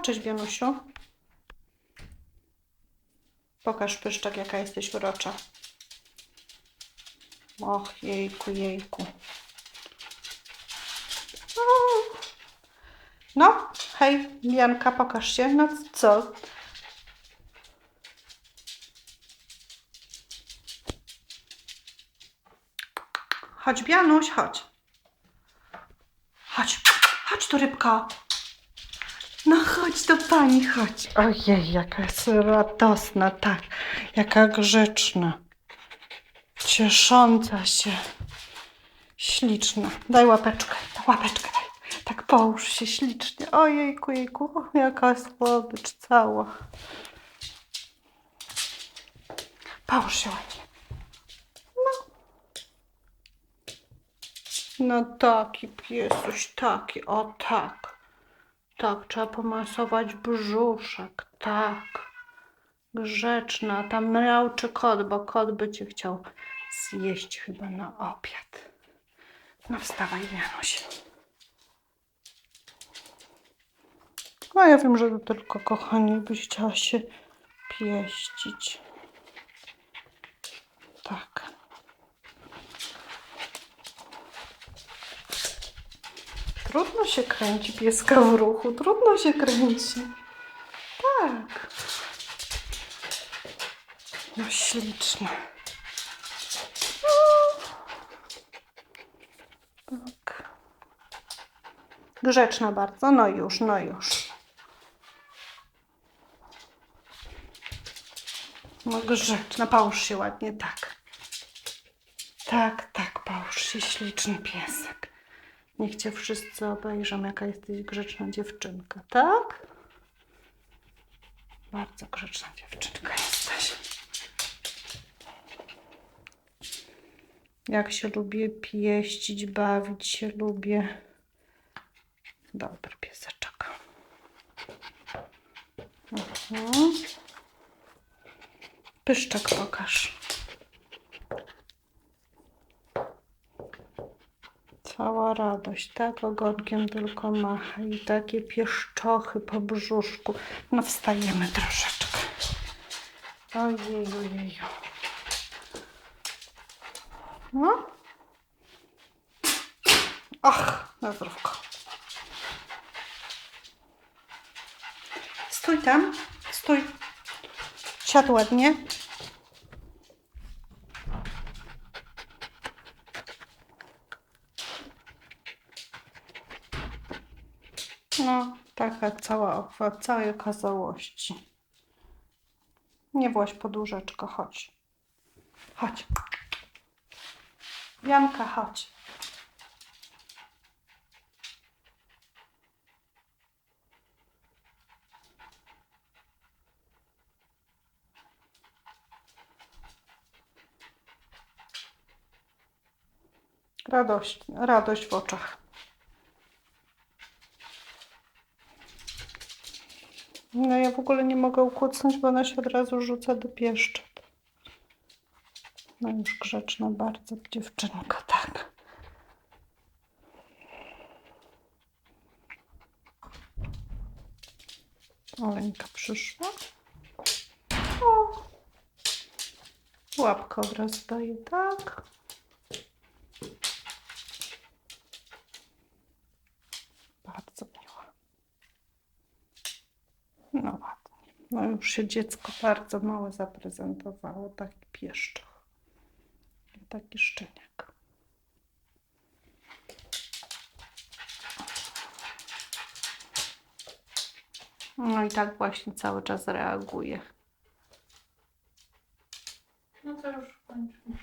cześć Wianusiu. Pokaż pyszczek, jaka jesteś urocza. Och, jejku, jejku. No, hej, Janka, pokaż się. No co? Chodź, Bianuś, chodź. Chodź, chodź tu, rybko. No chodź do pani, chodź. Ojej, jaka jest radosna, tak. Jaka grzeczna. Ciesząca się. Śliczna. Daj łapeczkę, łapeczkę daj. Tak połóż się ślicznie. Ojejku, jejku, jaka słodycz cała. Połóż się ładnie. No taki piesuś, taki, o tak. Tak, trzeba pomasować brzuszek, tak. Grzeczna, tam miałczy kot, bo kot by cię chciał zjeść chyba na obiad. No wstawaj, Januś. No ja wiem, że to tylko kochanie byś chciała się pieścić. Tak. Trudno się kręci pieska w ruchu, trudno się kręci. Tak. No śliczne. No. Tak. Grzeczna bardzo. No już, no już. No grzeczna, połóż się ładnie, tak. Tak, tak, połóż się, śliczny piesek. Niech cię wszyscy obejrzą, jaka jesteś grzeczna dziewczynka, tak? Bardzo grzeczna dziewczynka jesteś. Jak się lubię pieścić, bawić się lubię. Dobry pieseczek. Mhm. Pyszczek pokaż. Cała radość, tak ogonkiem tylko macha i takie pieszczochy po brzuszku. No wstajemy troszeczkę. Ojej, ojeju. No. Ach, na zdrówko. Stój tam, stój. Siadł ładnie. No, taka cała, w całej okazałości. Nie właź pod łóżeczko, chodź. Chodź. Janka, chodź. Radość, radość w oczach. No ja w ogóle nie mogę ukłócnąć, bo ona się od razu rzuca do pieszczot. No już grzeczna bardzo dziewczynka, tak. Oleńka przyszła. O. Łapkę od razu daje, tak. Bardzo miła. Ładnie. No już się dziecko bardzo małe zaprezentowało. Taki pieszczoch. Taki szczeniak. No i tak właśnie cały czas reaguje. No to już kończmy.